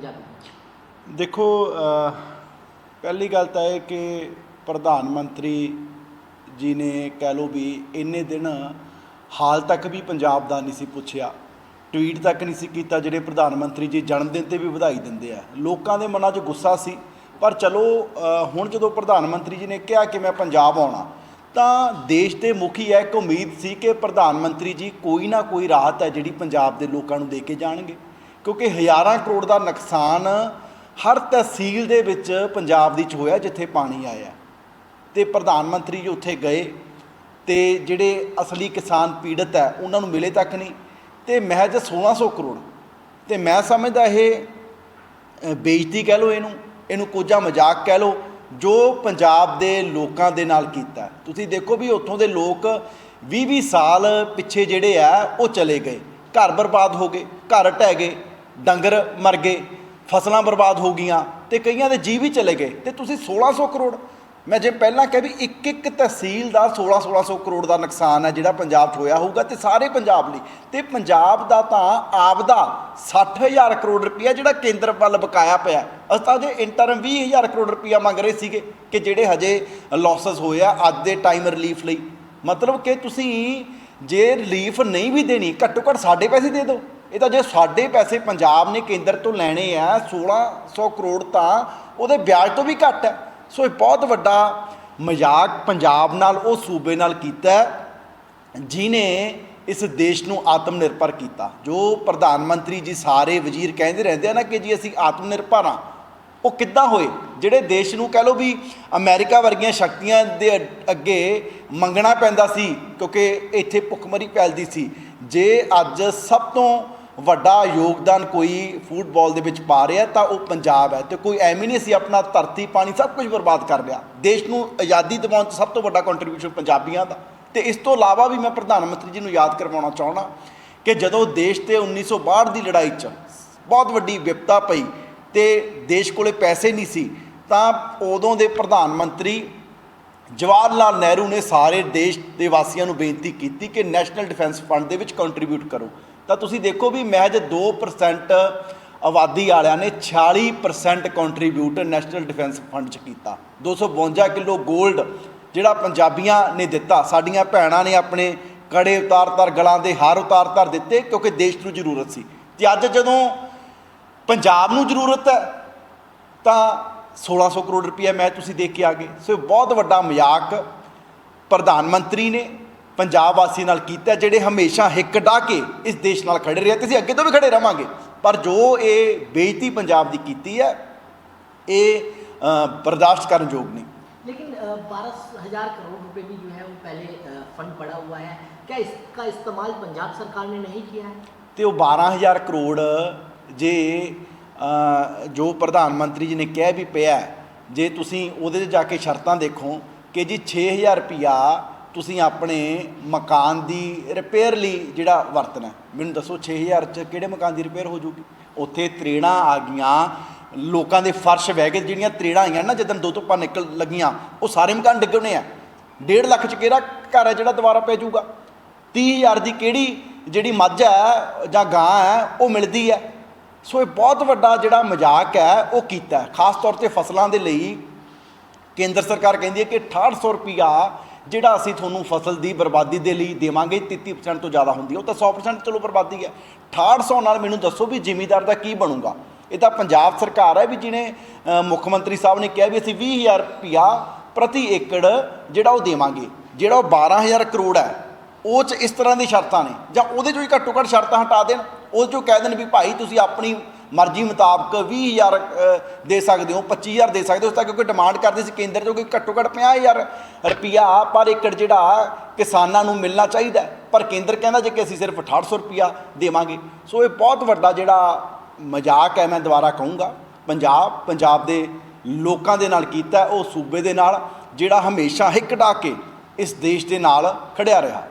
ਪੰਜਾਬੀ ਨੂੰ ਦੇਖੋ ਪਹਿਲੀ ਗੱਲ ਤਾਂ ਇਹ ਕਿ ਪ੍ਰਧਾਨ ਮੰਤਰੀ ਜੀ ਨੇ ਕਹਿ ਲਓ ਵੀ ਇੰਨੇ ਦਿਨ ਹਾਲ ਤੱਕ ਵੀ ਪੰਜਾਬ ਦਾ ਨਹੀਂ ਸੀ ਪੁੱਛਿਆ। ਟਵੀਟ ਤੱਕ ਨਹੀਂ ਸੀ ਕੀਤਾ ਜਿਹੜੇ ਪ੍ਰਧਾਨ ਮੰਤਰੀ ਜੀ ਜਨਮ ਦਿਨ ਤੇ ਵੀ ਵਧਾਈ ਦਿੰਦੇ ਆ। ਲੋਕਾਂ ਦੇ ਮਨਾਂ 'ਚ ਗੁੱਸਾ ਸੀ। ਪਰ ਚਲੋ ਹੁਣ ਜਦੋਂ ਪ੍ਰਧਾਨ ਮੰਤਰੀ ਜੀ ਨੇ ਕਿਹਾ ਕਿ ਮੈਂ ਪੰਜਾਬ ਆਉਣਾ, ਤਾਂ ਦੇਸ਼ ਦੇ ਮੁਖੀ ਹੈ ਇੱਕ ਉਮੀਦ ਸੀ ਕਿ ਪ੍ਰਧਾਨ ਮੰਤਰੀ ਜੀ ਕੋਈ ਨਾ ਕੋਈ ਰਾਹਤ ਹੈ ਜਿਹੜੀ ਪੰਜਾਬ ਦੇ ਲੋਕਾਂ ਨੂੰ ਦੇ ਕੇ ਜਾਣਗੇ। ਕਿਉਂਕਿ ਹਜ਼ਾਰਾਂ ਕਰੋੜ ਦਾ ਨੁਕਸਾਨ ਹਰ ਤਹਿਸੀਲ ਦੇ ਵਿੱਚ ਪੰਜਾਬ ਦੀ ਚ ਹੋਇਆ ਜਿੱਥੇ ਪਾਣੀ ਆਇਆ। ਤੇ ਪ੍ਰਧਾਨ ਮੰਤਰੀ ਜੀ ਉੱਥੇ ਗਏ ਤੇ ਜਿਹੜੇ ਅਸਲੀ ਕਿਸਾਨ ਪੀੜਤ ਹੈ ਉਹਨਾਂ ਨੂੰ ਮਿਲੇ ਤੱਕ ਨਹੀਂ। ਤੇ ਮਹਿਜ 1600 ਕਰੋੜ ਤੇ ਮੈਂ ਸਮਝਦਾ ਇਹ ਅ, ਬੇਇੱਜ਼ਤੀ ਕਹਿ ਲਓ ਇਹਨੂੰ ਇਹਨੂੰ ਕੋਝਾ ਮਜ਼ਾਕ ਕਹਿ ਲਓ ਜੋ ਪੰਜਾਬ ਦੇ ਲੋਕਾਂ ਦੇ ਨਾਲ ਕੀਤਾ। ਤੁਸੀਂ ਦੇਖੋ ਵੀ ਉੱਥੋਂ ਦੇ ਲੋਕ 20-20 ਸਾਲ ਪਿੱਛੇ ਜਿਹੜੇ ਆ ਉਹ ਚਲੇ ਗਏ। ਘਰ ਬਰਬਾਦ ਹੋ ਗਏ ਘਰ ਢਹਿ ਗਏ। ਡੰਗਰ ਮਰ ਗਏ, ਫਸਲਾਂ ਬਰਬਾਦ ਹੋ ਗਈਆਂ ਤੇ ਕਈਆਂ ਦੇ ਜੀਵ ਵੀ ਚਲੇ ਗਏ ਤੇ ਤੁਸੀਂ 1600 ਕਰੋੜ, ਮੈਂ ਜੇ ਪਹਿਲਾਂ ਕਿਹਾ ਵੀ ਇੱਕ ਇੱਕ ਤਹਿਸੀਲ ਦਾ 16 1600 ਕਰੋੜ ਦਾ ਨੁਕਸਾਨ ਹੈ ਜਿਹੜਾ ਪੰਜਾਬ 'ਚ ਹੋਇਆ ਹੋਊਗਾ ਤੇ ਸਾਰੇ ਪੰਜਾਬ ਲਈ, ਤੇ ਪੰਜਾਬ ਦਾ ਤਾਂ ਆਪਦਾ 60000 ਕਰੋੜ ਰੁਪਇਆ ਜਿਹੜਾ ਕੇਂਦਰ ਵੱਲ ਬਕਾਇਆ ਪਿਆ ਅਸੀਂ ਤਾਂ ਜੇ ਇੰਟਰਮ 20000 ਕਰੋੜ ਰੁਪਇਆ ਮੰਗ ਰਹੇ ਸੀਗੇ ਕਿ ਜਿਹੜੇ ਹਜੇ ਲਾਸਸ ਹੋਏ ਆ ਅੱਜ ਦੇ ਟਾਈਮ ਰਿਲੀਫ ਲਈ। ਮਤਲਬ ਕਿ ਤੁਸੀਂ ਜੇ ਰਿਲੀਫ ਨਹੀਂ ਵੀ ਦੇਣੀ, ਘੱਟੋ ਘੱਟ ਸਾਡੇ ਪੈਸੇ ਦੇ ਦਿਓ। ਇਹ ਤਾਂ ਜੇ ਸਾਡੇ ਪੈਸੇ ਪੰਜਾਬ ਨੇ ਕੇਂਦਰ ਤੋਂ ਲੈਣੇ ਆ 1600 ਕਰੋੜ ਤਾਂ ਉਹਦੇ ਵਿਆਜ ਤੋਂ ਵੀ ਘੱਟ ਹੈ। ਸੋ ਇਹ ਬਹੁਤ ਵੱਡਾ ਮਜ਼ਾਕ ਪੰਜਾਬ ਨਾਲ ਉਹ ਸੂਬੇ ਨਾਲ ਕੀਤਾ ਹੈ, ਜਿਨੇ ਇਸ ਦੇਸ਼ ਨੂੰ ਆਤਮ ਨਿਰਭਰ ਕੀਤਾ। ਜੋ ਪ੍ਰਧਾਨ ਮੰਤਰੀ ਜੀ ਸਾਰੇ ਵਜ਼ੀਰ ਕਹਿੰਦੇ ਰਹਿੰਦੇ ਆ ਨਾ ਕਿ ਜੀ ਅਸੀਂ ਆਤਮ ਨਿਰਭਰ ਹਾਂ। ਉਹ ਕਿੱਦਾਂ ਹੋਏ? ਜਿਹੜੇ ਦੇਸ਼ ਨੂੰ ਕਹਿ ਲਓ ਵੀ ਅਮਰੀਕਾ ਵਰਗੀਆਂ ਸ਼ਕਤੀਆਂ ਦੇ ਅੱਗੇ ਮੰਗਣਾ ਪੈਂਦਾ ਸੀ ਕਿਉਂਕਿ ਇੱਥੇ ਭੁੱਖਮਰੀ ਫੈਲਦੀ ਸੀ। ਜੇ ਅੱਜ ਸਭ ਤੋਂ ਵੱਡਾ ਯੋਗਦਾਨ ਕੋਈ ਫੁੱਟਬਾਲ ਦੇ ਵਿੱਚ ਪਾ ਰਿਹਾ, ਤਾਂ ਉਹ ਪੰਜਾਬ ਹੈ। ਤੇ ਕੋਈ ਐਵੇਂ ਨਹੀਂ ਸੀ ਆਪਣਾ ਧਰਤੀ, ਪਾਣੀ ਸਭ ਕੁਝ ਬਰਬਾਦ ਕਰ ਲਿਆ। ਦੇਸ਼ ਨੂੰ ਆਜ਼ਾਦੀ ਦਿਵਾਉਣ 'ਚ ਸਭ ਤੋਂ ਵੱਡਾ ਕੰਟਰੀਬਿਊਸ਼ਨ ਪੰਜਾਬੀਆਂ ਦਾ। ਤੇ ਇਸ ਤੋਂ ਇਲਾਵਾ ਵੀ ਮੈਂ ਪ੍ਰਧਾਨ ਮੰਤਰੀ ਜੀ ਨੂੰ ਯਾਦ ਕਰਵਾਉਣਾ ਚਾਹਣਾ ਕਿ ਜਦੋਂ ਦੇਸ਼ ਤੇ 1962 ਦੀ ਲੜਾਈ 'ਚ ਬਹੁਤ ਵੱਡੀ ਵਿਪਤਾ ਪਈ ਤੇ ਦੇਸ਼ ਕੋਲੇ ਪੈਸੇ ਨਹੀਂ ਸੀ, ਤਾਂ ਉਦੋਂ ਦੇ ਪ੍ਰਧਾਨ ਮੰਤਰੀ ਜਵਾਹਰ ਲਾਲ ਨਹਿਰੂ ਨੇ ਸਾਰੇ ਦੇਸ਼ ਦੇ ਵਾਸੀਆਂ ਨੂੰ ਬੇਨਤੀ ਕੀਤੀ ਕਿ ਨੈਸ਼ਨਲ ਡਿਫੈਂਸ ਫੰਡ ਦੇ ਵਿੱਚ ਕੰਟਰੀਬਿਊਟ ਕਰੋ। ਤਾਂ ਤੁਸੀਂ ਦੇਖੋ ਵੀ ਮਹਿਜ 2% ਆਬਾਦੀ ਵਾਲਿਆਂ ਨੇ 46% ਕੰਟਰੀਬਿਊਟ ਨੈਸ਼ਨਲ ਡਿਫੈਂਸ ਫੰਡ 'ਚ ਕੀਤਾ। 252 ਕਿਲੋ 골ਡ ਜਿਹੜਾ ਪੰਜਾਬੀਆਂ ਨੇ ਦਿੱਤਾ। ਸਾਡੀਆਂ ਭੈਣਾਂ ਨੇ ਆਪਣੇ ਕੜੇ ਉਤਾਰ-ਉਤਾਰ ਗਲਾਂ ਦੇ ਹਾਰ ਉਤਾਰ-ਉਤਾਰ ਦਿੱਤੇ ਕਿਉਂਕਿ ਦੇਸ਼ ਨੂੰ ਜ਼ਰੂਰਤ ਸੀ। ਤੇ ਅੱਜ ਜਦੋਂ ਪੰਜਾਬ ਨੂੰ ਜ਼ਰੂਰਤ ਹੈ, ਤਾਂ 1600 ਕਰੋੜ ਰੁਪਏ ਮੈਂ ਤੁਸੀਂ ਦੇਖ ਕੇ ਆ ਗਏ। ਸੋ ਇਹ ਬਹੁਤ ਵੱਡਾ ਮਜ਼ਾਕ ਪ੍ਰਧਾਨ ਮੰਤਰੀ ਨੇ ਪੰਜਾਬ ਵਾਸੀ ਨਾਲ ਕੀਤਾ ਜਿਹੜੇ ਹਮੇਸ਼ਾ ਹਿੱਕ ਡਾ ਕੇ ਇਸ ਦੇਸ਼ ਨਾਲ ਖੜੇ ਰਹੇ ਤੇ ਅਸੀਂ ਅੱਗੇ ਤੋਂ ਵੀ ਖੜੇ ਰਵਾਂਗੇ ਪਰ ਜੋ ਇਹ ਬੇਇੱਜ਼ਤੀ ਪੰਜਾਬ ਦੀ ਕੀਤੀ ਹੈ ਇਹ ਅ, ਬਰਦਾਸ਼ਤ ਕਰਨ ਯੋਗ ਨਹੀਂ लेकिन बारह हजार करोड़ रुपए भी जो है वो पहले अ, फंड पड़ा हुआ है क्या इसका इस्तेमाल पंजाब सरकार ने नहीं किया है ਤੇ ਉਹ 12000 ਕਰੋੜ ਜੇ ਅ, ਜੋ ਪ੍ਰਧਾਨ ਮੰਤਰੀ ਜੀ ਨੇ ਕਿਹਾ ਵੀ ਪਿਆ ਹੈ, ਜੇ ਤੁਸੀਂ ਉਹਦੇ 'ਚ ਜਾ ਕੇ ਸ਼ਰਤਾਂ ਦੇਖੋ ਕਿ ਜੀ 6000 ਰੁਪਿਆ ਤੁਸੀਂ ਆਪਣੇ ਮਕਾਨ ਦੀ ਰਿਪੇਅਰ ਲਈ ਜਿਹੜਾ ਵਰਤਣਾ ਮੈਨੂੰ ਦੱਸੋ 6000 ਚ ਕਿਹੜੇ ਮਕਾਨ ਦੀ ਰਿਪੇਅਰ ਹੋ ਜੂਗੀ ਉੱਥੇ ਤਰੇੜਾਂ ਆ ਗਈਆਂ, ਲੋਕਾਂ ਦੇ ਫਰਸ਼ ਵਹਿ ਗਏ, ਜਿਹੜੀਆਂ ਤਰੇੜਾਂ ਆਈਆਂ ਨਾ, ਜਦੋਂ ਦੋ ਧੁੱਪਾਂ ਨਿਕਲ ਲੱਗੀਆਂ, ਉਹ ਸਾਰੇ ਮਕਾਨ ਡਿੱਗਣੇ ਆ। 1.5 ਲੱਖ ਚ ਕਿਹੜਾ ਘਰ ਹੈ ਜਿਹੜਾ ਦੁਬਾਰਾ ਪੈ ਜਾਊਗਾ? 30000 ਦੀ ਕਿਹੜੀ ਜਿਹੜੀ ਮੱਝ ਹੈ ਜਾਂ ਗਾਂ ਹੈ, ਉਹ ਮਿਲਦੀ ਹੈ। ਸੋ ਇਹ ਬਹੁਤ ਵੱਡਾ ਜਿਹੜਾ ਮਜ਼ਾਕ ਹੈ, ਉਹ ਕੀਤਾ ਖਾਸ ਤੌਰ ਤੇ ਫਸਲਾਂ ਦੇ ਲਈ ਕੇਂਦਰ ਸਰਕਾਰ ਕਹਿੰਦੀ ਹੈ ਕਿ 6800 ਰੁਪਿਆ ਜਿਹੜਾ ਅਸੀਂ ਤੁਹਾਨੂੰ ਫਸਲ ਦੀ ਬਰਬਾਦੀ ਦੇ ਲਈ ਦੇਵਾਂਗੇ 33% ਤੋਂ ਜ਼ਿਆਦਾ ਹੁੰਦੀ ਹੈ, ਉਹ ਤਾਂ 100% ਚਲੋ ਬਰਬਾਦੀ ਹੈ। 6800 ਨਾਲ ਮੈਨੂੰ ਦੱਸੋ ਵੀ ਜ਼ਿਮੀਦਾਰ ਦਾ ਕੀ ਬਣੂਗਾ। ਇਹ ਤਾਂ ਪੰਜਾਬ ਸਰਕਾਰ ਹੈ ਵੀ ਜਿਹਨੇ ਮੁੱਖ ਮੰਤਰੀ ਸਾਹਿਬ ਨੇ ਕਿਹਾ ਵੀ ਅਸੀਂ 20000 ਰੁਪਿਆ ਪ੍ਰਤੀ ਏਕੜ ਜਿਹੜਾ ਉਹ ਦੇਵਾਂਗੇ। ਜਿਹੜਾ ਉਹ 12000 ਕਰੋੜ ਹੈ, ਉਹ ਚ ਇਸ ਤਰ੍ਹਾਂ ਦੀ ਸ਼ਰਤਾਂ ਨੇ। ਜਾਂ ਉਹਦੇ ਚੋਂ ਹੀ ਘੱਟੋ ਘੱਟ ਸ਼ਰਤਾਂ ਹਟਾ ਦੇਣ। ਉਹ ਚੋਂ ਕਹਿ ਦੇਣ ਵੀ ਭਾਈ ਤੁਸੀਂ ਆਪਣੀ ਮਰਜ਼ੀ ਮੁਤਾਬਕ 20000 ਅ, ਦੇ ਸਕਦੇ ਹੋ 25000 ਦੇ ਸਕਦੇ ਹੋ ਉਸ ਤੱਕ ਕਿਉਂਕਿ ਡਿਮਾਂਡ ਕਰਦੇ ਸੀ ਕੇਂਦਰ ਤੋਂ ਕਿ ਘੱਟੋ ਘੱਟ 50000 ਰੁਪਿਆ ਪਰ ਏਕੜ ਜਿਹੜਾ ਕਿਸਾਨਾਂ ਨੂੰ ਮਿਲਣਾ ਚਾਹੀਦਾ ਪਰ ਕੇਂਦਰ ਕਹਿੰਦਾ ਜੇ ਕਿ ਅਸੀਂ ਸਿਰਫ 6800 ਰੁਪਿਆ ਦੇਵਾਂਗੇ। ਸੋ ਇਹ ਬਹੁਤ ਵੱਡਾ ਜਿਹੜਾ ਮਜ਼ਾਕ ਹੈ ਮੈਂ ਦੁਬਾਰਾ ਕਹੂੰਗਾ। ਪੰਜਾਬ ਪੰਜਾਬ ਦੇ ਲੋਕਾਂ ਦੇ ਨਾਲ ਕੀਤਾ ਉਹ ਸੂਬੇ ਦੇ ਨਾਲ ਜਿਹੜਾ ਹਮੇਸ਼ਾ ਹਿੱਕ ਡਾ ਕੇ ਇਸ ਦੇਸ਼ ਦੇ ਨਾਲ ਖੜਿਆ ਰਿਹਾ।